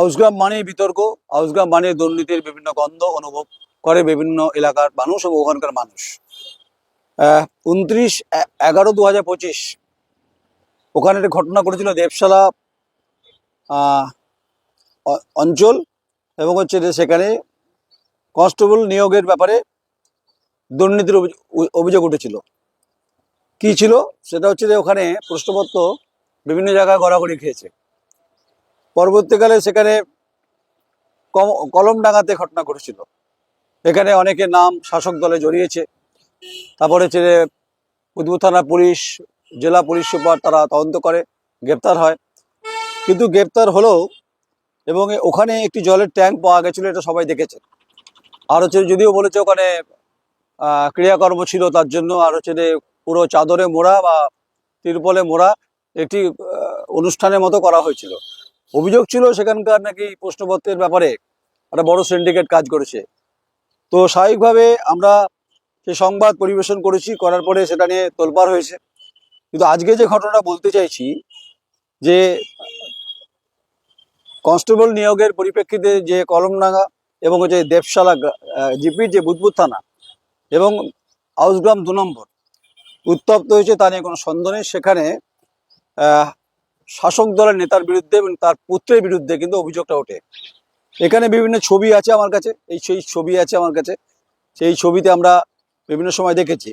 হাউসগ্রাম মানে বিতর্ক, হাউসগ্রাম মানে দুর্নীতির বিভিন্ন গন্ধ অনুভব করে বিভিন্ন এলাকার মানুষ এবং ওখানকার মানুষ। উনত্রিশ এগারো দু হাজার পঁচিশ, ওখানে একটা ঘটনা করেছিল দেবশালা অঞ্চল এবং হচ্ছে যে সেখানে কনস্টেবল নিয়োগের ব্যাপারে দুর্নীতির অভিযোগ উঠেছিল। কি ছিল? সেটা হচ্ছে যে ওখানে প্রশ্নপত্র বিভিন্ন জায়গায় গড়াগড়ি খেয়েছে। পরবর্তীকালে সেখানে কম- কলম ডাঙাতে ঘটনা ঘটেছিল। এখানে অনেকে নাম শাসক দলে জড়িয়েছে। তারপরে হচ্ছে যে উদ্ভূত থানা পুলিশ, জেলা পুলিশ সুপার তারা তদন্ত করে, গ্রেপ্তার হয়। কিন্তু গ্রেপ্তার হলেও এবং ওখানে একটি জলের ট্যাঙ্ক পাওয়া গেছিল, এটা সবাই দেখেছে আর হচ্ছে যদিও বলেছে ওখানে ক্রিয়াকর্ম ছিল তার জন্য, আর হচ্ছে পুরো চাদরে মোড়া বা তিরপলে মোড়া একটি অনুষ্ঠানের মতো করা হয়েছিল। অভিযোগ ছিল সেখানকার নাকি প্রশ্নপত্রের ব্যাপারে একটা বড় সিন্ডিকেট কাজ করেছে। তো স্বাভাবিকভাবে আমরা সে সংবাদ পরিবেশন করেছি, করার পরে সেটা নিয়ে তোলপাড় হয়েছে। কিন্তু আজকে যে ঘটনাটা বলতে চাইছি, যে কনস্টেবল নিয়োগের পরিপ্রেক্ষিতে যে কলমডাঙ্গা এবং যে দেবশালা জিপির যে বুধবুদ থানা এবং আউসগ্রাম দু নম্বর, উত্তপ্ত হয়েছে তা নিয়ে কোনো সন্দেহ নেই। সেখানে শাসক দলের নেতার বিরুদ্ধে এবং তার পুত্রের বিরুদ্ধে কিন্তু অভিযোগটা ওঠে। এখানে বিভিন্ন ছবি আছে আমার কাছে, এই সেই ছবি আছে আমার কাছে। সেই ছবিতে আমরা বিভিন্ন সময় দেখেছি।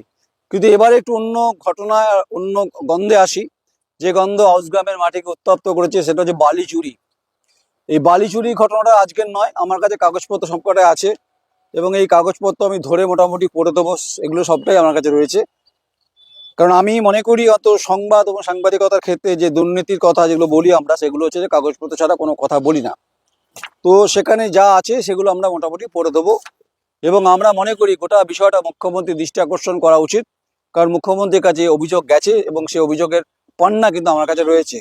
কিন্তু এবারে একটু অন্য ঘটনা অন্য গন্ধে আসি। যে গন্ধ হাউসগ্রামের মাটিকে উত্তপ্ত করেছে সেটা হচ্ছে বালি চুরি। এই বালি চুরি ঘটনাটা আজকের নয়, আমার কাছে কাগজপত্র সবকটাই আছে। এবং এই কাগজপত্র আমি ধরে মোটামুটি পড়ে দেবো, এগুলো সবটাই আমার কাছে রয়েছে। কারণ আমি মনে করি অত সংবাদ এবং সাংবাদিকতার ক্ষেত্রে যে দুর্নীতির কথা যেগুলো বলি আমরা, সেগুলো হচ্ছে যে কাগজপত্র ছাড়া কোনো কথা বলি না। তো সেখানে যা আছে সেগুলো আমরা মোটামুটি পড়ে দেবো এবং আমরা মনে করি গোটা বিষয়টা মুখ্যমন্ত্রীর দৃষ্টি আকর্ষণ করা উচিত। কারণ মুখ্যমন্ত্রীর কাছে অভিযোগ গেছে এবং সেই অভিযোগের পান্না কিন্তু আমার কাছে রয়েছে।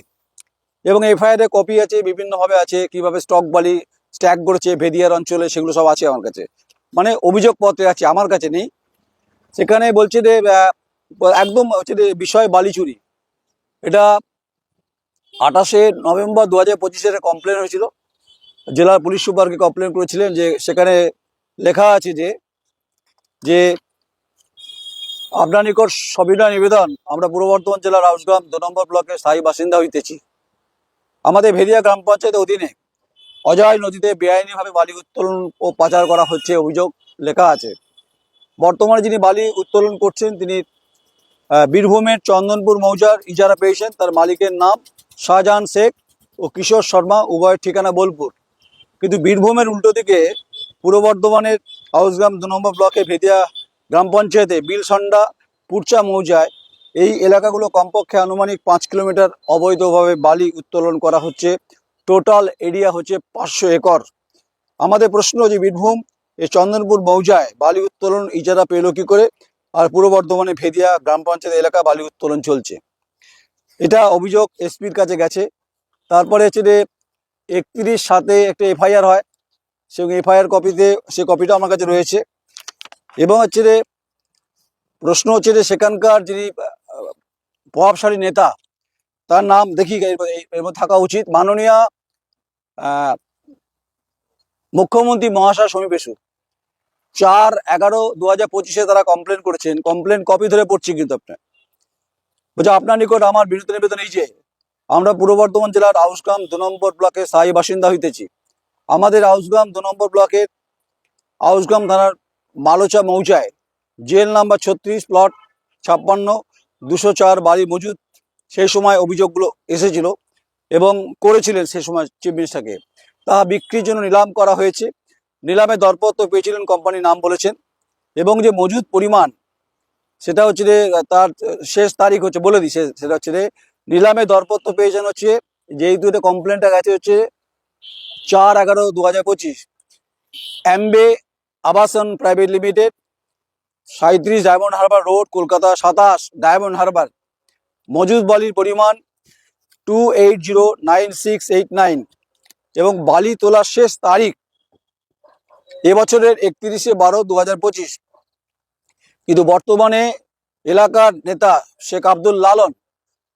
এবং এফআইআরের কপি আছে, বিভিন্নভাবে আছে, কীভাবে স্টক বালি স্ট্যাক করেছে, ভেদিয়ার অঞ্চলে সেগুলো সব আছে আমার কাছে। মানে অভিযোগপত্রে আছে, আমার কাছে নেই। সেখানে বলছে যে একদম হচ্ছে বিষয় বালিচুরি। এটা আঠাশে নভেম্বর দু হাজার পঁচিশের কমপ্লেন হয়েছিল। জেলার পুলিশ সুপারকে কমপ্লেন করেছিলেন যে সেখানে লেখা আছে যে যে আপনার নিকট সবিনয় নিবেদন, আমরা পূর্ব বর্ধমান জেলার হাউসগ্রাম দু নম্বর ব্লকের স্থায়ী বাসিন্দা হইতেছি। আমাদের ভেরিয়া গ্রাম পঞ্চায়েতের অধীনে অজয় নদীতে বেআইনিভাবে বালি উত্তোলন ও পাচার করা হচ্ছে অভিযোগ লেখা আছে। বর্তমানে যিনি বালি উত্তোলন করছেন, তিনি বীরভূমের চন্দনপুর মৌজার ইজারা পেয়েছেন। তার মালিকের নাম শাহজাহান শেখ ও কিশোর শর্মা, উভয়ের ঠিকানা বোলপুর। কিন্তু বীরভূমের উল্টো দিকে পূর্ব বর্ধমানের হাউসগ্রাম দু নম্বর ব্লকে ভেদিয়া গ্রাম পঞ্চায়েতে বিলসন্ডা পুরচা মৌজায় এই এলাকাগুলো কমপক্ষে আনুমানিক পাঁচ কিলোমিটার অবৈধভাবে বালি উত্তোলন করা হচ্ছে। টোটাল এরিয়া হচ্ছে পাঁচশো একর। আমাদের প্রশ্ন যে বীরভূম এই চন্দনপুর মৌজায় বালি উত্তোলন ইজারা পেল কি করে? আর পূর্ব বর্ধমানে ভেদিয়া গ্রাম পঞ্চায়েত এলাকা বালি উত্তোলন চলছে। এটা অভিযোগ এসপির কাছে গেছে। তারপরে হচ্ছে যে একত্রিশ সাতে একটা এফআইআর হয়। সে এফআইআর কপিতে সে কপিটা আমার কাছে রয়েছে। এবং হচ্ছে যে প্রশ্ন হচ্ছে যে সেখানকার যিনি প্রভাবশালী নেতা, তার নাম দেখি এর থাকা উচিত। মাননীয় মুখ্যমন্ত্রী মহাশয় সমী পেশু চার এগারো দু হাজার পঁচিশে তারা কমপ্লেন করেছেন। কমপ্লেন কপি ধরে পড়ছি কিন্তু আপনার। বলছে, আপনার নিকট আমার বিরুদ্ধে নিবেদন এই যে, আমরা পূর্ব বর্ধমান জেলার আউসগ্রাম দু নম্বর ব্লকে স্থায়ী বাসিন্দা হইতেছি। আমাদের আউসগ্রাম দু নম্বর ব্লকের আউসগ্রাম থানার মালোচা মৌজায় জেল নাম্বার ছত্রিশ, প্লট ছাপ্পান্ন, দুশো চার বাড়ি মজুদ সেই সময় অভিযোগগুলো এসেছিল এবং করেছিলেন সেই সময় চিফ মিনিস্টারকে। তা বিক্রির জন্য নিলাম করা হয়েছে। নিলামে দরপত্র পেয়েছিলেন কোম্পানির নাম বলেছেন। এবং যে মজুদ পরিমাণ, সেটা হচ্ছে যে তার শেষ তারিখ হচ্ছে, বলে সে- সেটা হচ্ছে যে নিলামে দরপত্র পেয়েছেন হচ্ছে, যেহেতু এটা কমপ্লেনটা গেছে হচ্ছে চার এগারো দু হাজার পঁচিশ। অ্যাম্বে আবাসন প্রাইভেট লিমিটেড সাঁত্রিশ ডায়মন্ড হারবার রোড, কলকাতা সাতাশ ডায়মন্ড হারবার। মজুদ বালির পরিমাণ two eight zero nine six eight nine. এবং বালি তোলার শেষ তারিখ এবছরের একত্রিশে বারো দু কিন্তু বর্তমানে এলাকার নেতা শেখ আব্দুল লালন,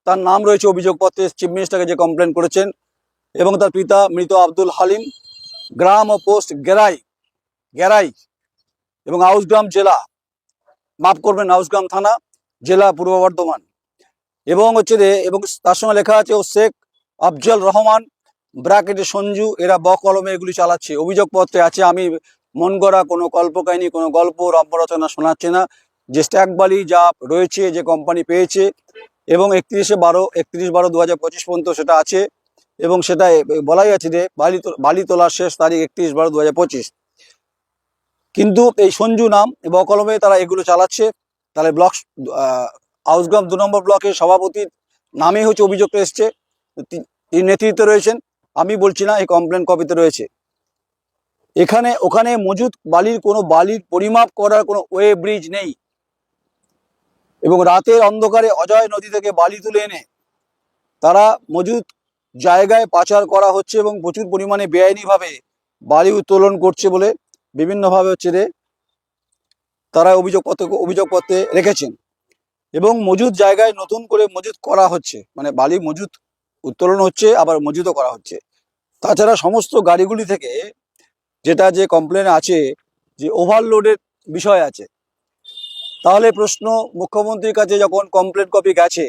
তার নাম রয়েছে অভিযোগপত্রে, চিফ মিনিস্টারকে যে কমপ্লেন করেছেন, এবং তার পিতা মৃত আব্দুল হালিম, গ্রাম ও পোস্ট গেরাই গেরাই, এবং আউসগ্রাম জেলা, মাফ করবেন, আউসগ্রাম থানা, জেলা পূর্ব বর্ধমান। এবং হচ্ছে যে, এবং তার সঙ্গে লেখা আছে, ও শেখ আফজল রহমান, ব্র্যাকেটে সঞ্জু, এরা ব কলমে এগুলি চালাচ্ছে। অভিযোগপত্রে আছে, আমি মন গড়া কোনো কল্পকাহিনী কোনো গল্প রম্যরচনা শোনাচ্ছে না। যে স্ট্যাক বালি যা রয়েছে যে কোম্পানি পেয়েছে এবং একত্রিশে বারো একত্রিশ বারো দু হাজার পঁচিশ পর্যন্ত সেটা আছে এবং সেটা বলাই আছে যে বালি বালি তোলার শেষ তারিখ একত্রিশ বারো দু হাজার পঁচিশ। কিন্তু এই সঞ্জু নাম ব কলমে তারা এগুলো চালাচ্ছে। তাহলে ব্লক আহ, আউসগ্রাম দু নম্বর ব্লকের সভাপতির নামেই হচ্ছে অভিযোগটা এসছে। তিনি নেতৃত্বে রয়েছেন। আমি বলছি না এই কমপ্লেন কপিতে রয়েছে। এখানে, ওখানে মজুদ বালির কোনো বালির পরিমাপ করার কোনো ওয়ে ব্রিজ নেই। এবং রাতের অন্ধকারে অজয় নদী থেকে বালি তুলে এনে তারা মজুদ জায়গায় পাচার করা হচ্ছে এবং প্রচুর পরিমাণে বেআইনিভাবে বালি উত্তোলন করছে বলে বিভিন্নভাবে হচ্ছে রে তারা অভিযোগপত্র অভিযোগপত্রে রেখেছেন। এবং মজুদ জায়গায় নতুন করে মজুদ করা হচ্ছে। মানে বালি মজুদ উত্তোলন হচ্ছে, আবার মজুদও করা হচ্ছে। তাছাড়া সমস্ত গাড়িগুলি থেকে যেটা যে কমপ্লেন আছে, যে ওভারলোডের বিষয় আছে। তাহলে প্রশ্ন, মুখ্যমন্ত্রীর কাছে যখন কমপ্লেন কপি গেছে,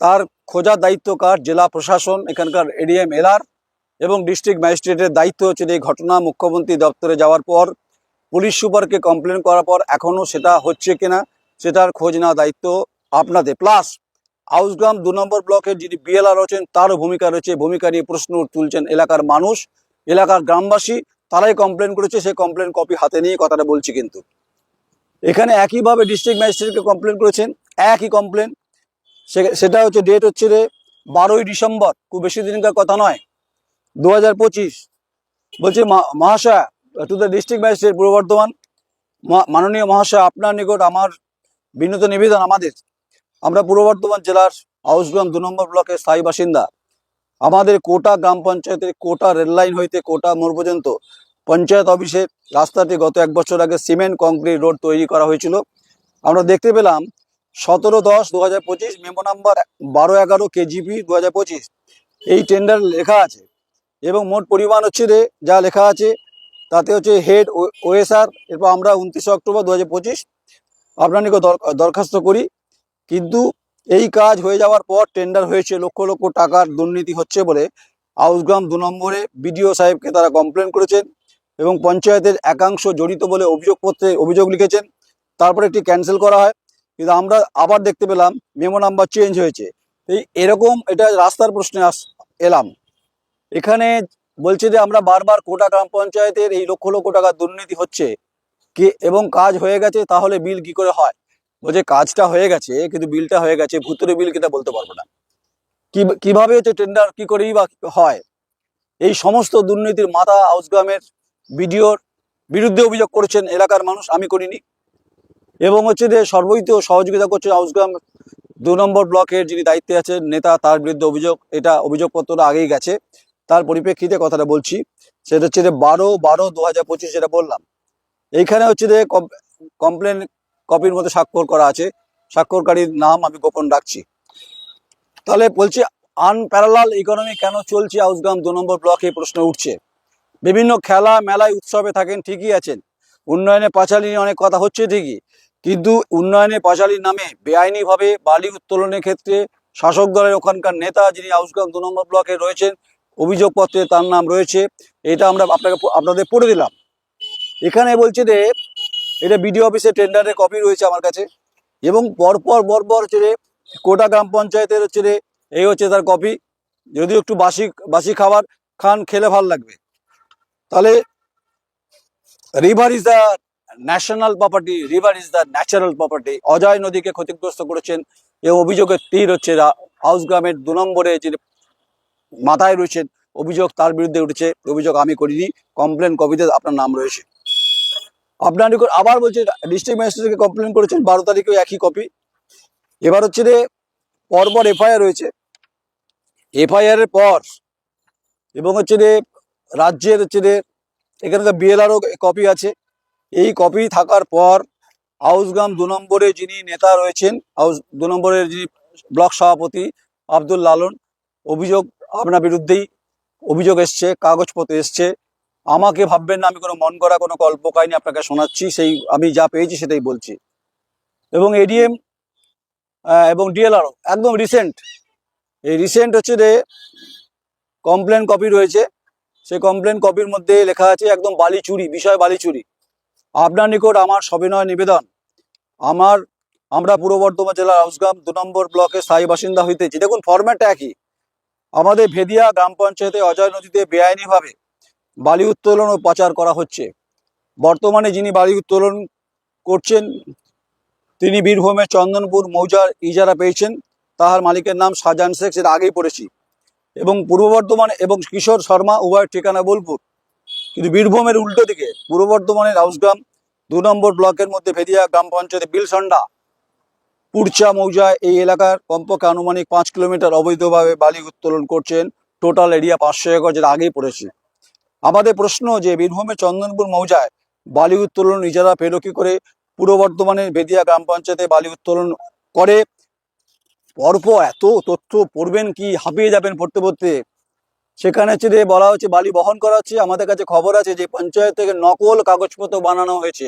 তার খোঁজার দায়িত্ব কার? জেলা প্রশাসন, এখানকার এডিএম এলআর এবং ডিস্ট্রিক্ট ম্যাজিস্ট্রেটের দায়িত্ব হচ্ছে এই ঘটনা মুখ্যমন্ত্রী দপ্তরে যাওয়ার পর, পুলিশ সুপারকে কমপ্লেন করার পর এখনও সেটা হচ্ছে কিনা, সেটার খোঁজ নেওয়া দায়িত্ব আপনাদের। প্লাস আউসগ্রাম দু নম্বর ব্লকের যিনি বিএলআর রয়েছেন তারও ভূমিকা রয়েছে। ভূমিকা নিয়ে প্রশ্ন তুলছেন এলাকার মানুষ, এলাকার গ্রামবাসী। তারাই কমপ্লেন করেছে সেই কমপ্লেন কপি হাতে নিয়ে কথাটা বলছি কিন্তু। এখানে একইভাবে ডিস্ট্রিক্ট ম্যাজিস্ট্রেটকে কমপ্লেন করেছেন, একই কমপ্লেন সেটা হচ্ছে ডেট হচ্ছে রে বারোই ডিসেম্বর, খুব বেশি দিনকার কথা নয় দু হাজার পঁচিশ। বলছে মহাশয় two the district magistrate Purba Bardhaman. মাননীয় মহাশয়, আপনার নিকট আমার বিনীত নিবেদন আমাদের। আমরা পূর্ব বর্ধমান জেলার হাউসগ্রাম দু নম্বর ব্লকের স্থায়ী বাসিন্দা। আমাদের কোটা গ্রাম পঞ্চায়েতের কোটা রেললাইন হইতে কোটা মোড় পর্যন্ত পঞ্চায়েত অফিসের রাস্তাটি গত এক বছর আগে সিমেন্ট, কংক্রিট রোড তৈরি করা হয়েছিল। আমরা দেখতে পেলাম সতেরো দশ দু হাজার পঁচিশ মেমো নাম্বার বারো এগারো কেজিপি দু হাজার পঁচিশ। এই টেন্ডার লেখা আছে এবং মোট পরিমাণ হচ্ছে রে যা লেখা আছে তাতে হচ্ছে হেড ওএসআর, এরপর আমরা উনত্রিশে অক্টোবর দু হাজার পঁচিশ। আপনার নিকট দর- দরখাস্ত করি। কিন্তু এই কাজ হয়ে যাওয়ার পর টেন্ডার হয়েছে, লক্ষ লক্ষ টাকার দুর্নীতি হচ্ছে বলে আউসগ্রাম দু নম্বরে বিডিও সাহেবকে তারা কমপ্লেন করেছেন এবং পঞ্চায়েতের একাংশ জড়িত বলে অভিযোগপত্রে অভিযোগ লিখেছেন। তারপরে একটি ক্যান্সেল করা হয়। কিন্তু আমরা আবার দেখতে পেলাম মেমো নাম্বার চেঞ্জ হয়েছে। এই এরকম এটা রাস্তার প্রশ্নে আস, এলাম। এখানে বলছে যে আমরা বারবার কোটা গ্রাম পঞ্চায়েতের এই লক্ষ লক্ষ টাকার দুর্নীতি হচ্ছে। কি এবং কাজ হয়ে গেছে, তাহলে বিল কি করে হয়? বলছে কাজটা হয়ে গেছে, কিন্তু বিলটা হয়ে গেছে, ভুতুরে বিল কিটা বলতে পারব না। কীভাবে হচ্ছে টেন্ডার কি করেই বা হয়? এই সমস্ত দুর্নীতির মাথা হাউসগ্রামের বিডিওর বিরুদ্ধে অভিযোগ করেছেন এলাকার মানুষ, আমি করিনি। এবং হচ্ছে যে সর্বৈত সহযোগিতা করছে হাউসগ্রাম দু নম্বর ব্লকের যিনি দায়িত্বে আছেন, নেতা, তার বিরুদ্ধে অভিযোগ, এটা অভিযোগপত্রটা আগেই গেছে। তার পরিপ্রেক্ষিতে কথাটা বলছি, সেটা হচ্ছে যে বারো বারো দু হাজার পঁচিশ যেটা বললাম, এইখানে হচ্ছে যে কমপ্লেন কপির মধ্যে স্বাক্ষর করা আছে। স্বাক্ষরকারীর নাম আমি গোপন রাখছি। তাহলে বলছি আনপ্যারালাল ইকোনমি কেন চলছে? আউসগ্রাম দু নম্বর ব্লকে প্রশ্ন উঠছে। বিভিন্ন খেলা, মেলায়, উৎসবে থাকেন, ঠিকই আছেন। উন্নয়নে পাঁচালী নিয়ে অনেক কথা হচ্ছে, ঠিকই। কিন্তু উন্নয়নে পাঁচালীর নামে বেআইনিভাবে বালি উত্তোলনের ক্ষেত্রে শাসক দলের ওখানকার নেতা যিনি আউসগ্রাম দু নম্বর ব্লকে রয়েছেন, অভিযোগপত্রে তার নাম রয়েছে। এটা আমরা আপনাকে আপনাদের পড়ে দিলাম। এখানে বলছে যে এটা বিডিও অফিসে টেন্ডারের কপি রয়েছে আমার কাছে। এবং পরপর বরপর হচ্ছে কোটা গ্রাম পঞ্চায়েতের হচ্ছে রে এই হচ্ছে তার কপি যদিও একটু বাসি বাসি খাবার খান, খেলে ভালো লাগবে। তাহলে river is the national property river is the natural property Ajay নদীকে ক্ষতিগ্রস্ত করেছেন। এই অভিযোগের তীর হচ্ছে হাউস গ্রামের দু নম্বরে যে মাথায় রয়েছেন অভিযোগ, তার বিরুদ্ধে উঠেছে। অভিযোগ আমি করিনি কমপ্লেন কপিতে আপনার নাম রয়েছে। আপনার আবার বলছে ডিস্ট্রিক্ট ম্যাজিস্ট্রেটকে কমপ্লেন করেছেন, বারো তারিখেও একই কপি এবার হচ্ছে যে, পরপর এফআইআর রয়েছে। এফআইআর এর পর, এবং হচ্ছে যে, রাজ্যের হচ্ছে যে এখানকার বিএলআরও কপি আছে। এই কপি থাকার পর হাউসগ্রাম দু নম্বরে যিনি নেতা রয়েছেন, হাউস দু নম্বরের যিনি ব্লক সভাপতি, আব্দুল লালন, অভিযোগ আপনার বিরুদ্ধেই অভিযোগ এসছে, কাগজপত্র এসছে। আমাকে ভাববেন না, আমি কোনো মন করা কোনো গল্প কাহিনী আপনাকে শোনাচ্ছি, সেই আমি যা পেয়েছি সেটাই বলছি। এবং এডিএম এবং ডিএলআরও একদম রিসেন্ট এই রিসেন্ট হচ্ছে যে কমপ্লেন কপি রয়েছে। সেই কমপ্লেন কপির মধ্যে লেখা আছে একদম বালি চুরি বিষয় বালি চুরি আপনার নিকট আমার সবিনয় নিবেদন। আমার, আমরা পূর্ব বর্ধমান জেলার হাউসগ্রাম দু নম্বর ব্লকের স্থায়ী বাসিন্দা হইতেছি। দেখুন ফরম্যাট একই। আমাদের ভেদিয়া গ্রাম পঞ্চায়েতে অজয় নদীতে বেআইনিভাবে বালি উত্তোলন ও পাচার করা হচ্ছে। বর্তমানে যিনি বালি উত্তোলন করছেন, তিনি বীরভূমের চন্দনপুর মৌজার ইজারা পেয়েছেন। তাহার মালিকের নাম শাহজাহান শেখ, সেটা আগেই পড়েছি। এবং পূর্ব বর্ধমান এবং কিশোর শর্মা, উভয়ের ঠিকানা বোলপুর। কিন্তু বীরভূমের উল্টো দিকে, পূর্ব বর্ধমানের হাউসগ্রাম দু নম্বর ব্লকের মধ্যে ভেদিয়া গ্রাম পঞ্চায়েতে বিলসন্ডা, পুরচা মৌজা, এই এলাকার কমপক্ষে আনুমানিক পাঁচ কিলোমিটার অবৈধভাবে বালি উত্তোলন করছেন। টোটাল এরিয়া পাঁচশো একর, যেটা আগেই পড়েছি। আমাদের প্রশ্ন যে বীরভূমের চন্দনপুর মৌজায় বালি উত্তোলন ইজারা পেল কি করে? পূর্ব বর্ধমানের বেদিয়া গ্রাম পঞ্চায়েতে বালি উত্তোলন করে। পরপর এত তথ্য পড়বেন কি? হাঁপিয়ে যাবেন পড়তে পড়তে। সেখানে হচ্ছে যে বলা হচ্ছে, বালি বহন করা হচ্ছে। আমাদের কাছে খবর আছে যে পঞ্চায়েত থেকে নকল কাগজপত্র বানানো হয়েছে।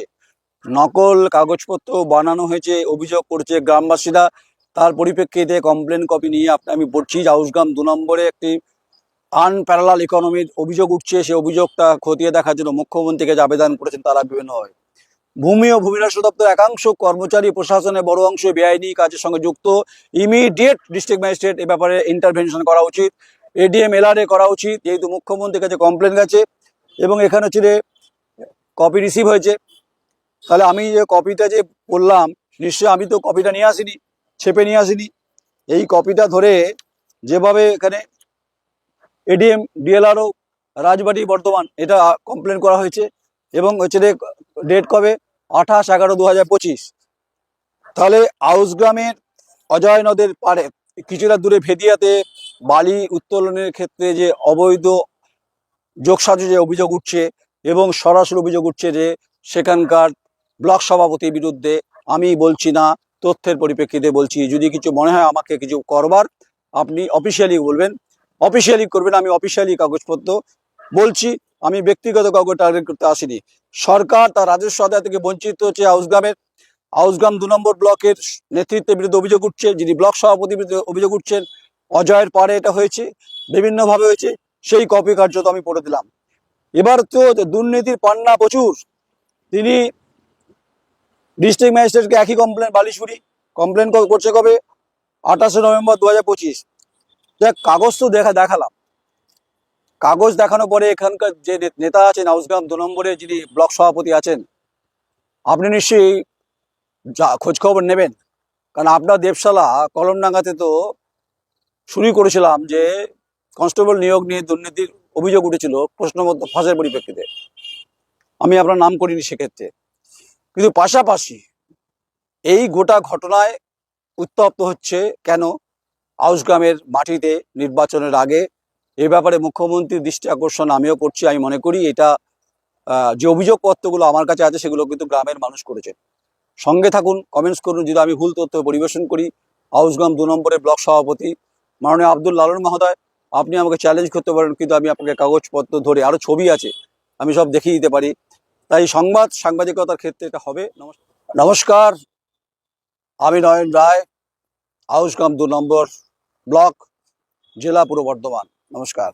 নকল কাগজপত্র বানানো হয়েছে, অভিযোগ করছে গ্রামবাসীরা। তার পরিপ্রেক্ষিতে কমপ্লেন কপি নিয়ে আপনি আমি পড়ছি হাউসগ্রাম দু নম্বরে একটি আনপ্যারালাল ইকোনমির অভিযোগ উঠছে সেই অভিযোগটা খতিয়ে দেখার জন্য মুখ্যমন্ত্রীকে যে আবেদন করেছেন তারা বিভিন্নভাবে ভূমি ও ভূমিরাষ্ট্র দপ্তর একাংশ কর্মচারী, প্রশাসনের বড় অংশ বেআইনি কাজের সঙ্গে যুক্ত। ইমিডিয়েট ডিস্ট্রিক্ট ম্যাজিস্ট্রেট এ ব্যাপারে ইন্টারভেনশন করা উচিত। এডিএম এলআরএ করা উচিত, যেহেতু মুখ্যমন্ত্রীর কাছে কমপ্লেন গেছে এবং এখানে হচ্ছে কপি রিসিভ হয়েছে। তাহলে আমি যে কপিটা যে বললাম, নিশ্চয়ই আমি তো কপিটা নিয়ে আসিনি, ছেপে নিয়ে আসিনি। এই কপিটা ধরে যেভাবে এখানে এডিএম, ডিএলআরও, রাজবাড়ি, বর্ধমান, এটা কমপ্লেন করা হয়েছে এবং হচ্ছে ডেট কবে? আঠাশ এগারো দু হাজার পঁচিশ। তাহলে আউসগ্রামের অজয় নদের পাড়ে কিছুটা দূরে ভেদিয়াতে বালি উত্তোলনের ক্ষেত্রে যে অবৈধ যোগসাজু যে অভিযোগ উঠছে এবং সরাসরি অভিযোগ উঠছে যে সেখানকার ব্লক সভাপতির বিরুদ্ধে আমি বলছি না, তথ্যের পরিপ্রেক্ষিতে বলছি। যদি কিছু মনে হয় আমাকে কিছু করবার, আপনি অফিসিয়ালি বলবেন। অফিসিয়ালি করবেন, আমি অফিসিয়ালি কাগজপত্র বলছি, আমি ব্যক্তিগত কাউকে টার্গেট করতে আসিনি। সরকার তার রাজস্ব আদায় থেকে বঞ্চিত হচ্ছে হাউসগ্রামের হাউসগ্রাম দু নম্বর ব্লকের নেতৃত্বের বিরুদ্ধে অভিযোগ উঠছে, যিনি ব্লক সভাপতির বিরুদ্ধে অভিযোগ উঠছেন, অজয়ের পারে এটা হয়েছে, বিভিন্নভাবে হয়েছে, সেই কপি কার্যত আমি পড়ে দিলাম। এবার তো দুর্নীতির পান্না প্রচুর, তিনি ডিস্ট্রিক্ট ম্যাজিস্ট্রেটকে একই কমপ্লেন বালিশুরি কমপ্লেন করছে কবে? আঠাশে নভেম্বর দু হাজার পঁচিশ। দেখ, কাগজ তো দেখা, দেখালাম। কাগজ দেখানোর পরে এখানকার যে নেতা আছেন হাউসগ্রাম দু নম্বরে যিনি ব্লক সভাপতি আছেন, আপনি নিশ্চয়ই যা খোঁজখবর নেবেন। কারণ আপনার দেবশালা কলমডাঙ্গাতে তো শুরু করেছিলাম যে কনস্টেবল নিয়োগ নিয়ে দুর্নীতির অভিযোগ উঠেছিল প্রশ্নমধ্য ফাঁসের পরিপ্রেক্ষিতে। আমি আপনার নাম করিনি সেক্ষেত্রে। কিন্তু পাশাপাশি এই গোটা ঘটনায় উত্তপ্ত হচ্ছে কেন? আউসগ্রামের মাটিতে নির্বাচনের আগে এ ব্যাপারে মুখ্যমন্ত্রীর দৃষ্টি আকর্ষণ আমিও করছি, আমি মনে করি এটা যে অভিযোগপত্রগুলো আমার কাছে আছে সেগুলো কিন্তু গ্রামের মানুষ করেছে। সঙ্গে থাকুন কমেন্টস করুন, যদি আমি ভুল তথ্য পরিবেশন করি আউসগ্রাম দু নম্বরের ব্লক সভাপতি মাননীয় আব্দুল লালন মহোদয়, আপনি আমাকে চ্যালেঞ্জ করতে পারেন, কিন্তু আমি আপনাকে কাগজপত্র ধরে আরও ছবি আছে, আমি সব দেখিয়ে দিতে পারি। তাই সংবাদ সাংবাদিকতার ক্ষেত্রে এটা হবে। নমস্কার, আমি নয়ন রায় আউসগ্রাম দু নম্বর ব্লক জেলা পূর্ব বর্ধমান। নমস্কার।